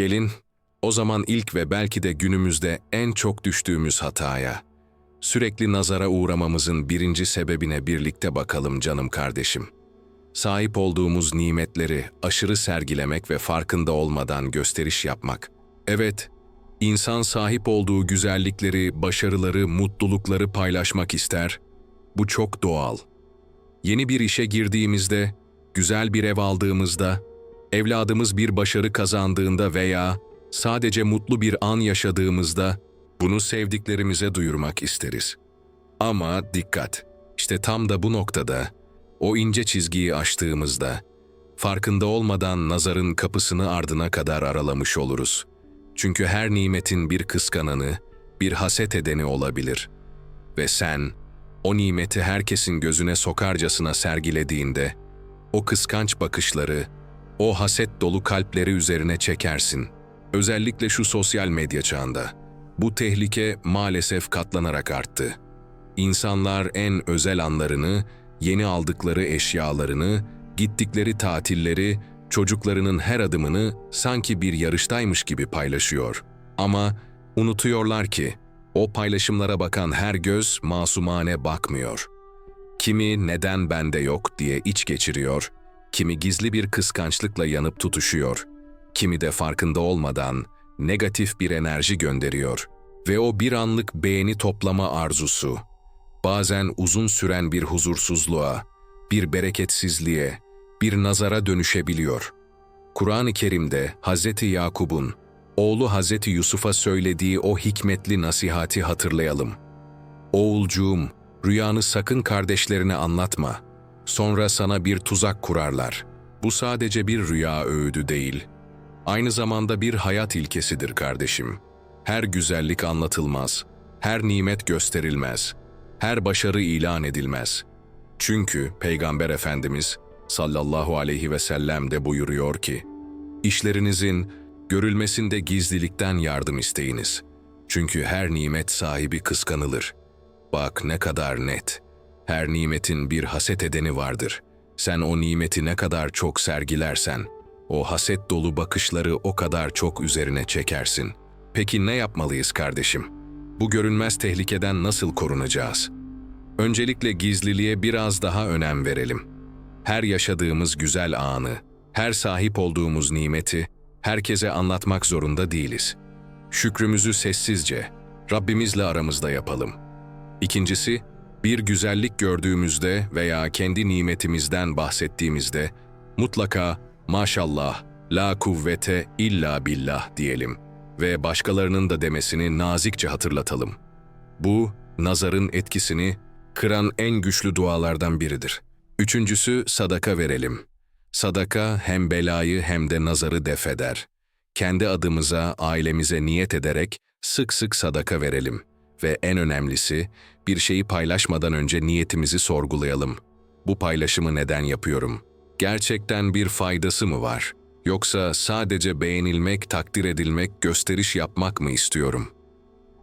Gelin, o zaman ilk ve belki de günümüzde en çok düştüğümüz hataya, sürekli nazara uğramamızın birinci sebebine birlikte bakalım canım kardeşim. Sahip olduğumuz nimetleri aşırı sergilemek ve farkında olmadan gösteriş yapmak. Evet, insan sahip olduğu güzellikleri, başarıları, mutlulukları paylaşmak ister. Bu çok doğal. Yeni bir işe girdiğimizde, güzel bir ev aldığımızda, evladımız bir başarı kazandığında veya sadece mutlu bir an yaşadığımızda bunu sevdiklerimize duyurmak isteriz. Ama dikkat, işte tam da bu noktada, o ince çizgiyi aştığımızda, farkında olmadan nazarın kapısını ardına kadar aralamış oluruz. Çünkü her nimetin bir kıskananı, bir haset edeni olabilir. Ve sen, o nimeti herkesin gözüne sokarcasına sergilediğinde, o kıskanç bakışları, o haset dolu kalpleri üzerine çekersin. Özellikle şu sosyal medya çağında. Bu tehlike maalesef katlanarak arttı. İnsanlar en özel anlarını, yeni aldıkları eşyalarını, gittikleri tatilleri, çocuklarının her adımını sanki bir yarıştaymış gibi paylaşıyor. Ama unutuyorlar ki o paylaşımlara bakan her göz masumane bakmıyor. Kimi neden bende yok diye iç geçiriyor, kimi gizli bir kıskançlıkla yanıp tutuşuyor, kimi de farkında olmadan negatif bir enerji gönderiyor ve o bir anlık beğeni toplama arzusu, bazen uzun süren bir huzursuzluğa, bir bereketsizliğe, bir nazara dönüşebiliyor. Kur'an-ı Kerim'de Hz. Yakub'un, oğlu Hz. Yusuf'a söylediği o hikmetli nasihati hatırlayalım. Oğulcuğum, rüyanı sakın kardeşlerine anlatma. Sonra sana bir tuzak kurarlar. Bu sadece bir rüya öğüdü değil. Aynı zamanda bir hayat ilkesidir kardeşim. Her güzellik anlatılmaz, her nimet gösterilmez, her başarı ilan edilmez. Çünkü Peygamber Efendimiz sallallahu aleyhi ve sellem de buyuruyor ki, İşlerinizin görülmesinde gizlilikten yardım isteyiniz. Çünkü her nimet sahibi kıskanılır. Bak ne kadar net. Her nimetin bir haset edeni vardır. Sen o nimeti ne kadar çok sergilersen, o haset dolu bakışları o kadar çok üzerine çekersin. Peki ne yapmalıyız kardeşim? Bu görünmez tehlikeden nasıl korunacağız? Öncelikle gizliliğe biraz daha önem verelim. Her yaşadığımız güzel anı, her sahip olduğumuz nimeti herkese anlatmak zorunda değiliz. Şükrümüzü sessizce, Rabbimizle aramızda yapalım. İkincisi, bir güzellik gördüğümüzde veya kendi nimetimizden bahsettiğimizde mutlaka maşallah, la kuvvete illa billah diyelim ve başkalarının da demesini nazikçe hatırlatalım. Bu, nazarın etkisini kıran en güçlü dualardan biridir. Üçüncüsü sadaka verelim. Sadaka hem belayı hem de nazarı def eder. Kendi adımıza, ailemize niyet ederek sık sık sadaka verelim. Ve en önemlisi, bir şeyi paylaşmadan önce niyetimizi sorgulayalım. Bu paylaşımı neden yapıyorum? Gerçekten bir faydası mı var? Yoksa sadece beğenilmek, takdir edilmek, gösteriş yapmak mı istiyorum?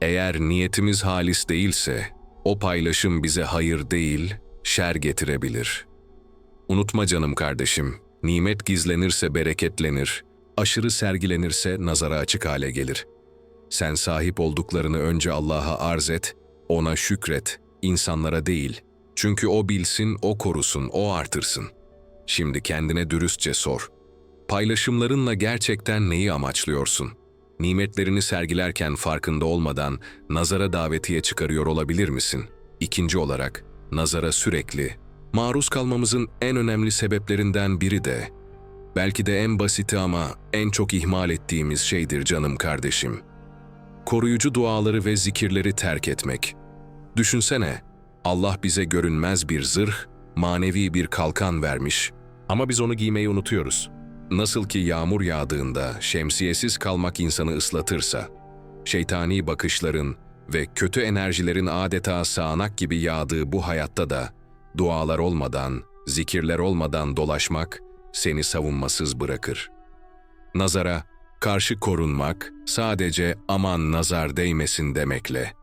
Eğer niyetimiz halis değilse, o paylaşım bize hayır değil, şer getirebilir. Unutma canım kardeşim, nimet gizlenirse bereketlenir, aşırı sergilenirse nazara açık hale gelir. Sen sahip olduklarını önce Allah'a arz et, ona şükret, insanlara değil. Çünkü o bilsin, o korusun, o artırsın. Şimdi kendine dürüstçe sor. Paylaşımlarınla gerçekten neyi amaçlıyorsun? Nimetlerini sergilerken farkında olmadan nazara davetiye çıkarıyor olabilir misin? İkinci olarak, nazara sürekli, maruz kalmamızın en önemli sebeplerinden biri de, belki de en basiti ama en çok ihmal ettiğimiz şeydir canım kardeşim. Koruyucu duaları ve zikirleri terk etmek. Düşünsene, Allah bize görünmez bir zırh, manevi bir kalkan vermiş ama biz onu giymeyi unutuyoruz. Nasıl ki yağmur yağdığında şemsiyesiz kalmak insanı ıslatırsa, şeytani bakışların ve kötü enerjilerin adeta sağanak gibi yağdığı bu hayatta da dualar olmadan, zikirler olmadan dolaşmak seni savunmasız bırakır. Nazara karşı korunmak sadece aman nazar değmesin demekle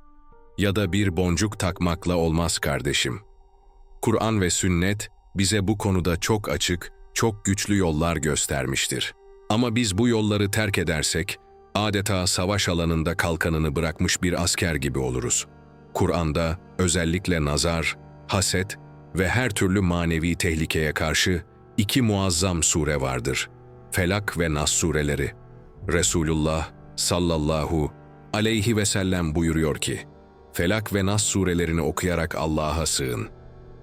ya da bir boncuk takmakla olmaz kardeşim. Kur'an ve sünnet bize bu konuda çok açık, çok güçlü yollar göstermiştir. Ama biz bu yolları terk edersek, adeta savaş alanında kalkanını bırakmış bir asker gibi oluruz. Kur'an'da özellikle nazar, haset ve her türlü manevi tehlikeye karşı iki muazzam sure vardır. Felak ve Nas sureleri. Resulullah sallallahu aleyhi ve sellem buyuruyor ki, Felak ve Nas surelerini okuyarak Allah'a sığın.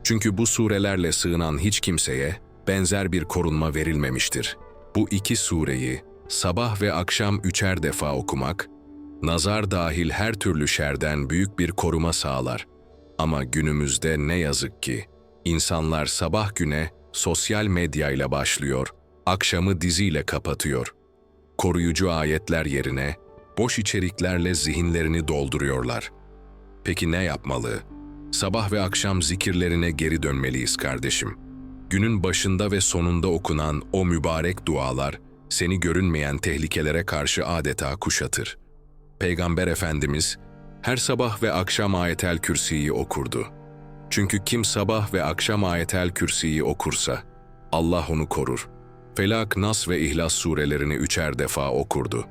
Çünkü bu surelerle sığınan hiç kimseye benzer bir korunma verilmemiştir. Bu iki sureyi sabah ve akşam üçer defa okumak, nazar dahil her türlü şerden büyük bir koruma sağlar. Ama günümüzde ne yazık ki insanlar sabah güne sosyal medyayla başlıyor, akşamı diziyle kapatıyor. Koruyucu ayetler yerine boş içeriklerle zihinlerini dolduruyorlar. Peki ne yapmalı? Sabah ve akşam zikirlerine geri dönmeliyiz kardeşim. Günün başında ve sonunda okunan o mübarek dualar seni görünmeyen tehlikelere karşı adeta kuşatır. Peygamber Efendimiz her sabah ve akşam ayetel kürsiyi okurdu. Çünkü kim sabah ve akşam ayetel kürsiyi okursa Allah onu korur. Felak, Nas ve İhlas surelerini üçer defa okurdu.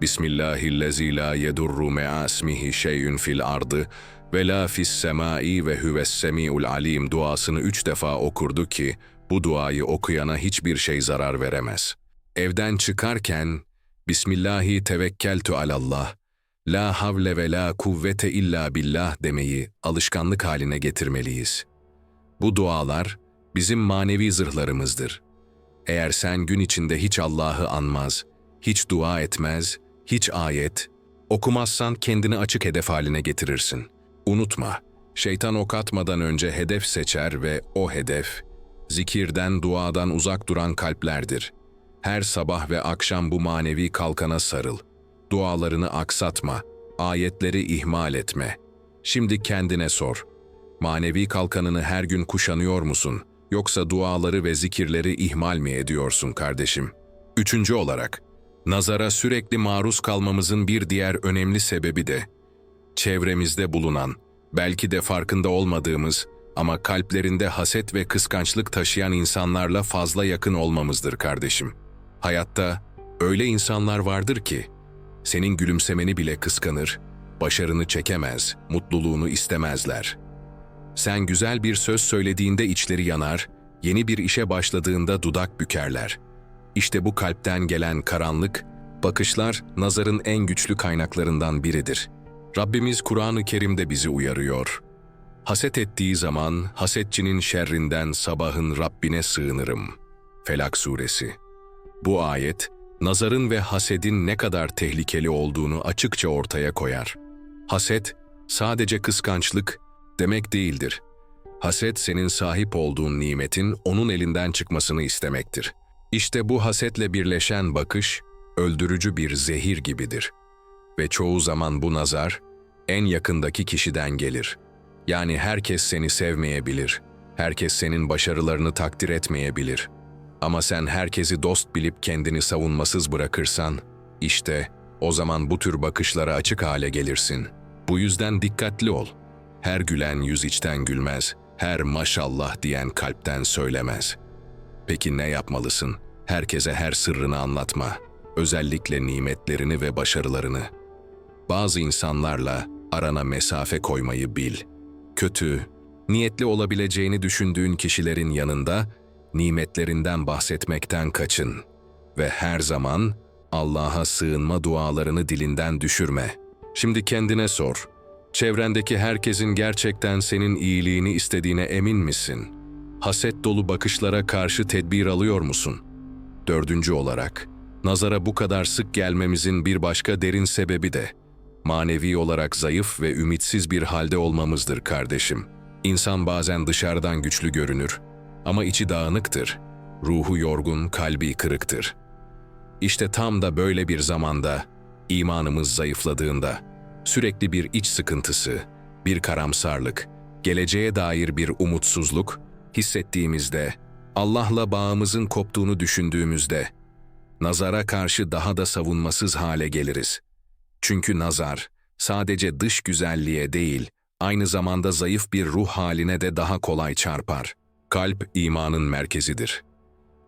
Bismillahillezî la yedurru me'a ismihi şey'ün fil ardı ve la fis semai ve huves semi'ul alim duasını üç defa okurdu ki bu duayı okuyana hiçbir şey zarar veremez. Evden çıkarken Bismillahi tevekkeltu alallah, la havle ve la kuvvete illa billah demeyi alışkanlık haline getirmeliyiz. Bu dualar bizim manevi zırhlarımızdır. Eğer sen gün içinde hiç Allah'ı anmaz, hiç dua etmez, hiç ayet, okumazsan kendini açık hedef haline getirirsin. Unutma, şeytan ok atmadan önce hedef seçer ve o hedef, zikirden, duadan uzak duran kalplerdir. Her sabah ve akşam bu manevi kalkana sarıl. Dualarını aksatma, ayetleri ihmal etme. Şimdi kendine sor. Manevi kalkanını her gün kuşanıyor musun? Yoksa duaları ve zikirleri ihmal mi ediyorsun kardeşim? Üçüncü olarak, nazara sürekli maruz kalmamızın bir diğer önemli sebebi de, çevremizde bulunan, belki de farkında olmadığımız ama kalplerinde haset ve kıskançlık taşıyan insanlarla fazla yakın olmamızdır kardeşim. Hayatta öyle insanlar vardır ki, senin gülümsemeni bile kıskanır, başarını çekemez, mutluluğunu istemezler. Sen güzel bir söz söylediğinde içleri yanar, yeni bir işe başladığında dudak bükerler. İşte bu kalpten gelen karanlık, bakışlar nazarın en güçlü kaynaklarından biridir. Rabbimiz Kur'an-ı Kerim'de bizi uyarıyor. Haset ettiği zaman hasetçinin şerrinden sabahın Rabbine sığınırım. Felak Suresi Bu ayet, nazarın ve hasedin ne kadar tehlikeli olduğunu açıkça ortaya koyar. Haset, sadece kıskançlık demek değildir. Haset senin sahip olduğun nimetin onun elinden çıkmasını istemektir. İşte bu hasetle birleşen bakış, öldürücü bir zehir gibidir. Ve çoğu zaman bu nazar, en yakındaki kişiden gelir. Yani herkes seni sevmeyebilir, herkes senin başarılarını takdir etmeyebilir. Ama sen herkesi dost bilip kendini savunmasız bırakırsan, işte o zaman bu tür bakışlara açık hale gelirsin. Bu yüzden dikkatli ol. Her gülen yüz içten gülmez, her maşallah diyen kalpten söylemez. Peki ne yapmalısın? Herkese her sırrını anlatma. Özellikle nimetlerini ve başarılarını. Bazı insanlarla arana mesafe koymayı bil. Kötü, niyetli olabileceğini düşündüğün kişilerin yanında nimetlerinden bahsetmekten kaçın ve her zaman Allah'a sığınma dualarını dilinden düşürme. Şimdi kendine sor. Çevrendeki herkesin gerçekten senin iyiliğini istediğine emin misin? Haset dolu bakışlara karşı tedbir alıyor musun? Dördüncü olarak, nazara bu kadar sık gelmemizin bir başka derin sebebi de, manevi olarak zayıf ve ümitsiz bir halde olmamızdır kardeşim. İnsan bazen dışarıdan güçlü görünür ama içi dağınıktır. Ruhu yorgun, kalbi kırıktır. İşte tam da böyle bir zamanda, imanımız zayıfladığında, sürekli bir iç sıkıntısı, bir karamsarlık, geleceğe dair bir umutsuzluk hissettiğimizde, Allah'la bağımızın koptuğunu düşündüğümüzde, nazara karşı daha da savunmasız hale geliriz. Çünkü nazar, sadece dış güzelliğe değil, aynı zamanda zayıf bir ruh haline de daha kolay çarpar. Kalp imanın merkezidir.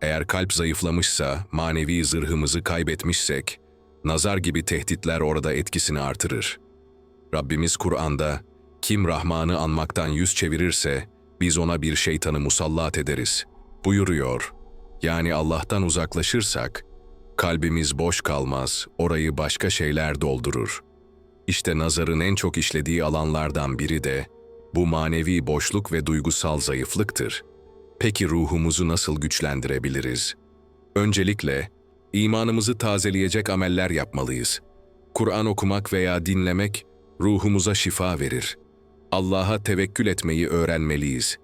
Eğer kalp zayıflamışsa, manevi zırhımızı kaybetmişsek, nazar gibi tehditler orada etkisini artırır. Rabbimiz Kur'an'da, kim Rahman'ı anmaktan yüz çevirirse, biz ona bir şeytanı musallat ederiz, buyuruyor. Yani Allah'tan uzaklaşırsak, kalbimiz boş kalmaz, orayı başka şeyler doldurur. İşte nazarın en çok işlediği alanlardan biri de, bu manevi boşluk ve duygusal zayıflıktır. Peki ruhumuzu nasıl güçlendirebiliriz? Öncelikle, imanımızı tazeleyecek ameller yapmalıyız. Kur'an okumak veya dinlemek, ruhumuza şifa verir. Allah'a tevekkül etmeyi öğrenmeliyiz.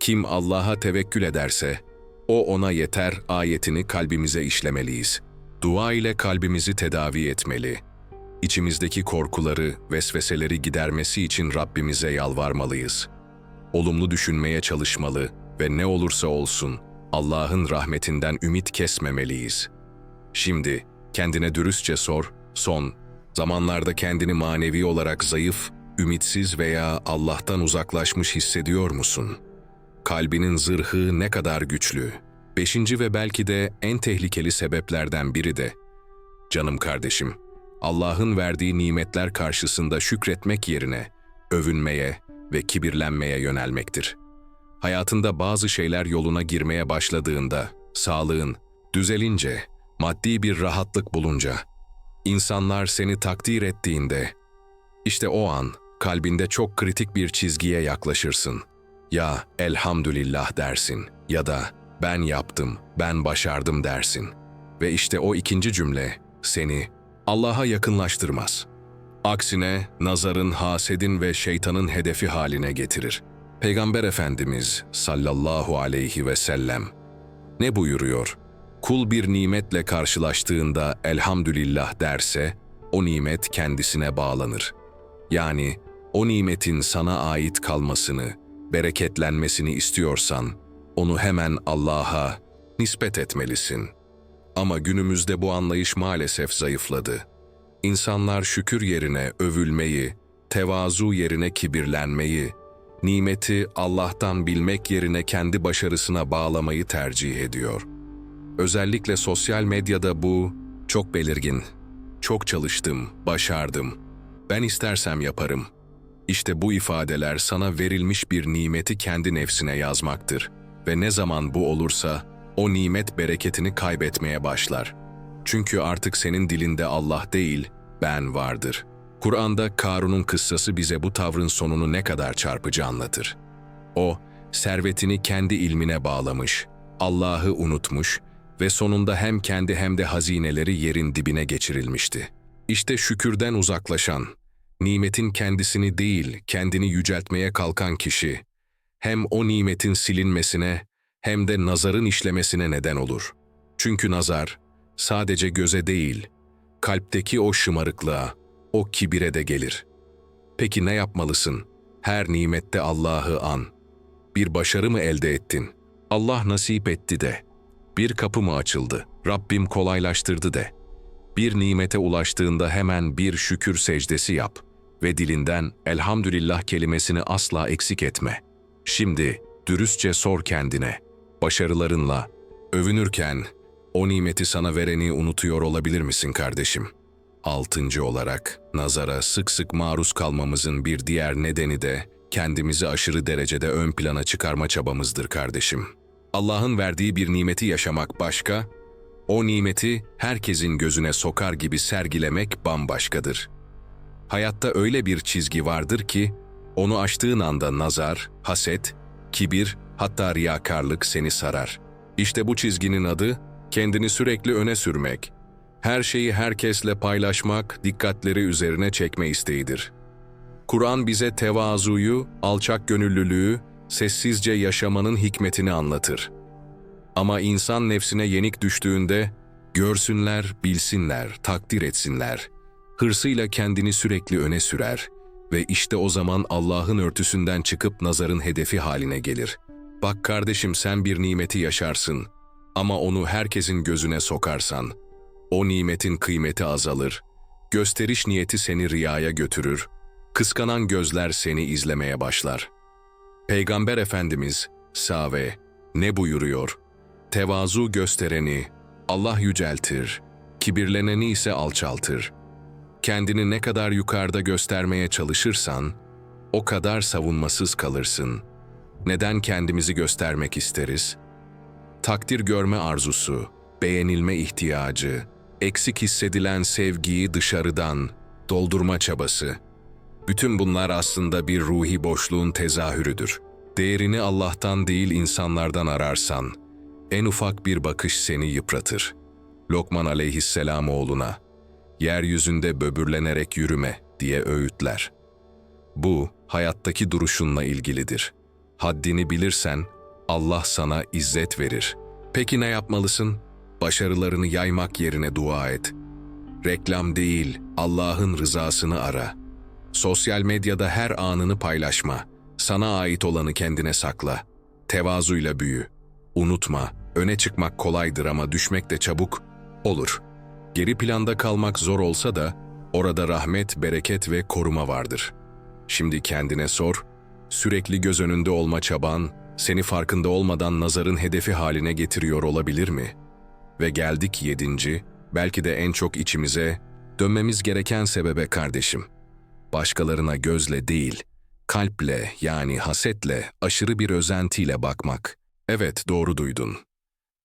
Kim Allah'a tevekkül ederse, o ona yeter ayetini kalbimize işlemeliyiz. Dua ile kalbimizi tedavi etmeli. İçimizdeki korkuları, vesveseleri gidermesi için Rabbimize yalvarmalıyız. Olumlu düşünmeye çalışmalı ve ne olursa olsun Allah'ın rahmetinden ümit kesmemeliyiz. Şimdi kendine dürüstçe sor, son zamanlarda kendini manevi olarak zayıf, ümitsiz veya Allah'tan uzaklaşmış hissediyor musun? Kalbinin zırhı ne kadar güçlü? Beşinci ve belki de en tehlikeli sebeplerden biri de, canım kardeşim, Allah'ın verdiği nimetler karşısında şükretmek yerine övünmeye ve kibirlenmeye yönelmektir. Hayatında bazı şeyler yoluna girmeye başladığında, sağlığın düzelince, maddi bir rahatlık bulunca, insanlar seni takdir ettiğinde, işte o an kalbinde çok kritik bir çizgiye yaklaşırsın. Ya elhamdülillah dersin ya da ben yaptım, ben başardım dersin. Ve işte o ikinci cümle seni Allah'a yakınlaştırmaz. Aksine nazarın, hasedin ve şeytanın hedefi haline getirir. Peygamber Efendimiz sallallahu aleyhi ve sellem ne buyuruyor? Kul bir nimetle karşılaştığında elhamdülillah derse, o nimet kendisine bağlanır. Yani o nimetin sana ait kalmasını, bereketlenmesini istiyorsan, onu hemen Allah'a nispet etmelisin. Ama günümüzde bu anlayış maalesef zayıfladı. İnsanlar şükür yerine övülmeyi, tevazu yerine kibirlenmeyi, nimeti Allah'tan bilmek yerine kendi başarısına bağlamayı tercih ediyor. Özellikle sosyal medyada bu çok belirgin. Çok çalıştım, başardım. Ben istersem yaparım. İşte bu ifadeler sana verilmiş bir nimeti kendi nefsine yazmaktır ve ne zaman bu olursa o nimet bereketini kaybetmeye başlar. Çünkü artık senin dilinde Allah değil, ben vardır. Kur'an'da Karun'un kıssası bize bu tavrın sonunu ne kadar çarpıcı anlatır. O, servetini kendi ilmine bağlamış, Allah'ı unutmuş ve sonunda hem kendi hem de hazineleri yerin dibine geçirilmişti. İşte şükürden uzaklaşan, nimetin kendisini değil, kendini yüceltmeye kalkan kişi, hem o nimetin silinmesine hem de nazarın işlemesine neden olur. Çünkü nazar sadece göze değil, kalpteki o şımarıklığa, o kibire de gelir. Peki ne yapmalısın? Her nimette Allah'ı an. Bir başarı mı elde ettin? Allah nasip etti de. Bir kapı mı açıldı? Rabbim kolaylaştırdı de. Bir nimete ulaştığında hemen bir şükür secdesi yap ve dilinden elhamdülillah kelimesini asla eksik etme. Şimdi dürüstçe sor kendine. Başarılarınla, övünürken o nimeti sana vereni unutuyor olabilir misin kardeşim? Altıncı olarak, nazara sık sık maruz kalmamızın bir diğer nedeni de kendimizi aşırı derecede ön plana çıkarma çabamızdır kardeşim. Allah'ın verdiği bir nimeti yaşamak başka, o nimeti herkesin gözüne sokar gibi sergilemek bambaşkadır. Hayatta öyle bir çizgi vardır ki, onu aştığın anda nazar, haset, kibir, hatta riyakarlık seni sarar. İşte bu çizginin adı, kendini sürekli öne sürmek, her şeyi herkesle paylaşmak, dikkatleri üzerine çekme isteğidir. Kur'an bize tevazuyu, alçak gönüllülüğü, sessizce yaşamanın hikmetini anlatır. Ama insan nefsine yenik düştüğünde, görsünler, bilsinler, takdir etsinler, hırsıyla kendini sürekli öne sürer ve işte o zaman Allah'ın örtüsünden çıkıp nazarın hedefi haline gelir. Bak kardeşim sen bir nimeti yaşarsın ama onu herkesin gözüne sokarsan, o nimetin kıymeti azalır, gösteriş niyeti seni riyaya götürür, kıskanan gözler seni izlemeye başlar. Peygamber Efendimiz, Save, ne buyuruyor? Tevazu göstereni Allah yüceltir, kibirleneni ise alçaltır. Kendini ne kadar yukarıda göstermeye çalışırsan, o kadar savunmasız kalırsın. Neden kendimizi göstermek isteriz? Takdir görme arzusu, beğenilme ihtiyacı, eksik hissedilen sevgiyi dışarıdan doldurma çabası. Bütün bunlar aslında bir ruhi boşluğun tezahürüdür. Değerini Allah'tan değil insanlardan ararsan, en ufak bir bakış seni yıpratır. Lokman aleyhisselam oğluna, yeryüzünde böbürlenerek yürüme diye öğütler. Bu, hayattaki duruşunla ilgilidir. Haddini bilirsen, Allah sana izzet verir. Peki ne yapmalısın? Başarılarını yaymak yerine dua et. Reklam değil, Allah'ın rızasını ara. Sosyal medyada her anını paylaşma. Sana ait olanı kendine sakla. Tevazuyla büyü. Unutma, öne çıkmak kolaydır ama düşmek de çabuk olur. Geri planda kalmak zor olsa da orada rahmet, bereket ve koruma vardır. Şimdi kendine sor, sürekli göz önünde olma çaban seni farkında olmadan nazarın hedefi haline getiriyor olabilir mi? Ve geldik yedinci, belki de en çok içimize, dönmemiz gereken sebebe kardeşim. Başkalarına gözle değil, kalple yani hasetle, aşırı bir özentiyle bakmak. Evet doğru duydun.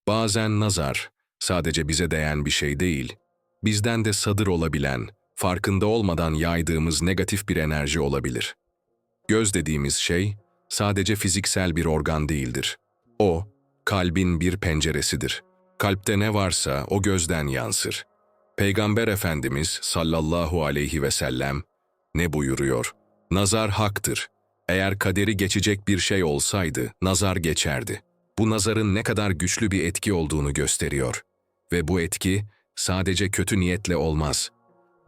Bazen nazar, sadece bize değen bir şey değil, bizden de sadır olabilen, farkında olmadan yaydığımız negatif bir enerji olabilir. Göz dediğimiz şey, sadece fiziksel bir organ değildir. O, kalbin bir penceresidir. Kalpte ne varsa o gözden yansır. Peygamber Efendimiz sallallahu aleyhi ve sellem ne buyuruyor? Nazar haktır. Eğer kaderi geçecek bir şey olsaydı, nazar geçerdi. Bu nazarın ne kadar güçlü bir etki olduğunu gösteriyor. Ve bu etki sadece kötü niyetle olmaz.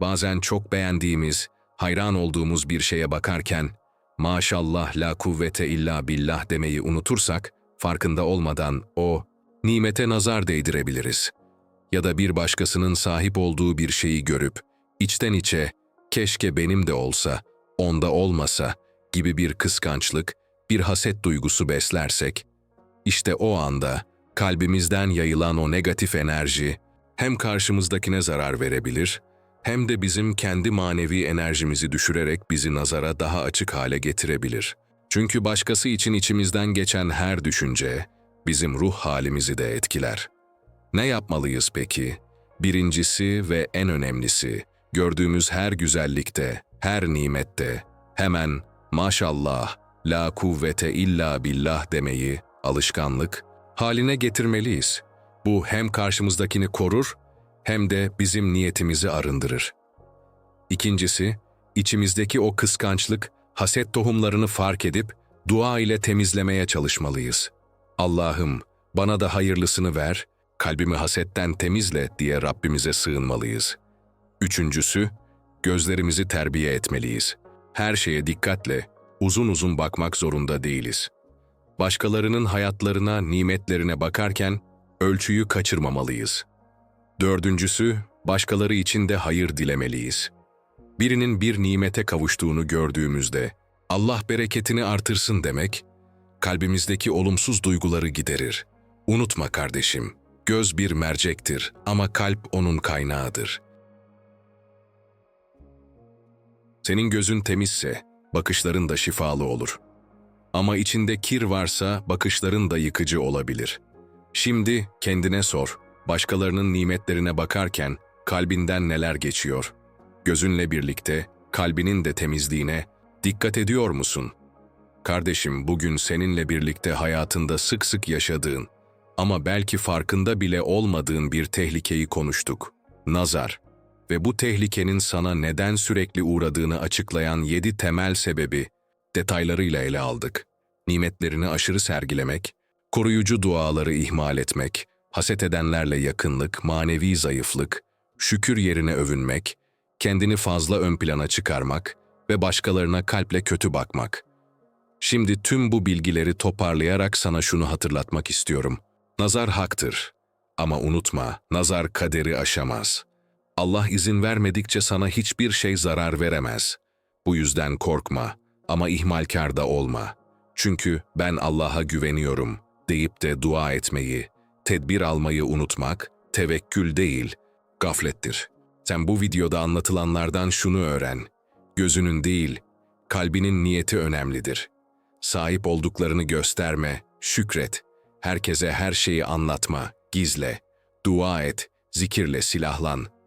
Bazen çok beğendiğimiz, hayran olduğumuz bir şeye bakarken, maşallah la kuvvete illa billah demeyi unutursak, farkında olmadan o, nimete nazar değdirebiliriz. Ya da bir başkasının sahip olduğu bir şeyi görüp, içten içe, keşke benim de olsa, onda olmasa gibi bir kıskançlık, bir haset duygusu beslersek, işte o anda kalbimizden yayılan o negatif enerji hem karşımızdakine zarar verebilir, hem de bizim kendi manevi enerjimizi düşürerek bizi nazara daha açık hale getirebilir. Çünkü başkası için içimizden geçen her düşünce bizim ruh halimizi de etkiler. Ne yapmalıyız peki? Birincisi ve en önemlisi, gördüğümüz her güzellikte, her nimette hemen maşallah, la kuvvete illa billah demeyi alışkanlık haline getirmeliyiz. Bu hem karşımızdakini korur hem de bizim niyetimizi arındırır. İkincisi, içimizdeki o kıskançlık, haset tohumlarını fark edip dua ile temizlemeye çalışmalıyız. Allah'ım bana da hayırlısını ver, kalbimi hasetten temizle diye Rabbimize sığınmalıyız. Üçüncüsü, gözlerimizi terbiye etmeliyiz. Her şeye dikkatle, uzun uzun bakmak zorunda değiliz. Başkalarının hayatlarına, nimetlerine bakarken ölçüyü kaçırmamalıyız. Dördüncüsü, başkaları için de hayır dilemeliyiz. Birinin bir nimete kavuştuğunu gördüğümüzde, Allah bereketini artırsın demek, kalbimizdeki olumsuz duyguları giderir. Unutma kardeşim, göz bir mercektir ama kalp onun kaynağıdır. Senin gözün temizse, bakışların da şifalı olur. Ama içinde kir varsa bakışların da yıkıcı olabilir. Şimdi kendine sor, başkalarının nimetlerine bakarken kalbinden neler geçiyor? Gözünle birlikte kalbinin de temizliğine dikkat ediyor musun? Kardeşim bugün seninle birlikte hayatında sık sık yaşadığın ama belki farkında bile olmadığın bir tehlikeyi konuştuk. Nazar. Ve bu tehlikenin sana neden sürekli uğradığını açıklayan yedi temel sebebi detaylarıyla ele aldık. Nimetlerini aşırı sergilemek, koruyucu duaları ihmal etmek, haset edenlerle yakınlık, manevi zayıflık, şükür yerine övünmek, kendini fazla ön plana çıkarmak ve başkalarına kalple kötü bakmak. Şimdi tüm bu bilgileri toparlayarak sana şunu hatırlatmak istiyorum. Nazar haktır. Ama unutma, nazar kaderi aşamaz. Allah izin vermedikçe sana hiçbir şey zarar veremez. Bu yüzden korkma ama ihmalkar da olma. Çünkü ben Allah'a güveniyorum deyip de dua etmeyi, Tedbir almayı unutmak, tevekkül değil, gaflettir. Sen bu videoda anlatılanlardan şunu öğren. Gözünün değil, kalbinin niyeti önemlidir. Sahip olduklarını gösterme, şükret. Herkese her şeyi anlatma, gizle. Dua et, zikirle silahlan.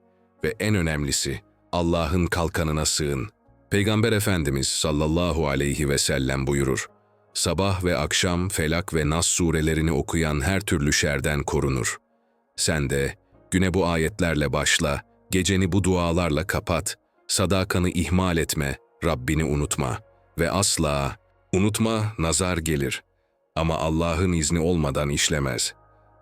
Ve en önemlisi, Allah'ın kalkanına sığın. Peygamber Efendimiz sallallahu aleyhi ve sellem buyurur. Sabah ve akşam Felak ve Nas surelerini okuyan her türlü şerden korunur. Sen de güne bu ayetlerle başla, geceni bu dualarla kapat, sadakanı ihmal etme, Rabbini unutma ve asla unutma nazar gelir. Ama Allah'ın izni olmadan işlemez.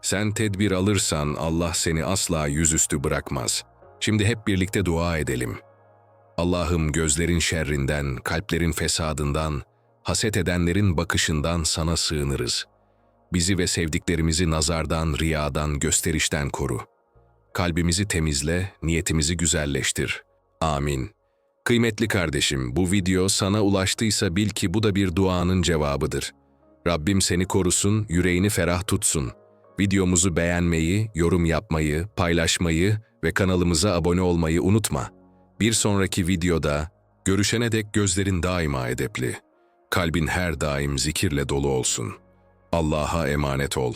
Sen tedbir alırsan Allah seni asla yüzüstü bırakmaz. Şimdi hep birlikte dua edelim. Allah'ım gözlerin şerrinden, kalplerin fesadından, haset edenlerin bakışından sana sığınırız. Bizi ve sevdiklerimizi nazardan, riyadan, gösterişten koru. Kalbimizi temizle, niyetimizi güzelleştir. Amin. Kıymetli kardeşim, bu video sana ulaştıysa bil ki bu da bir duanın cevabıdır. Rabbim seni korusun, yüreğini ferah tutsun. Videomuzu beğenmeyi, yorum yapmayı, paylaşmayı ve kanalımıza abone olmayı unutma. Bir sonraki videoda görüşene dek gözlerin daima edepli. Kalbin her daim zikirle dolu olsun. Allah'a emanet ol.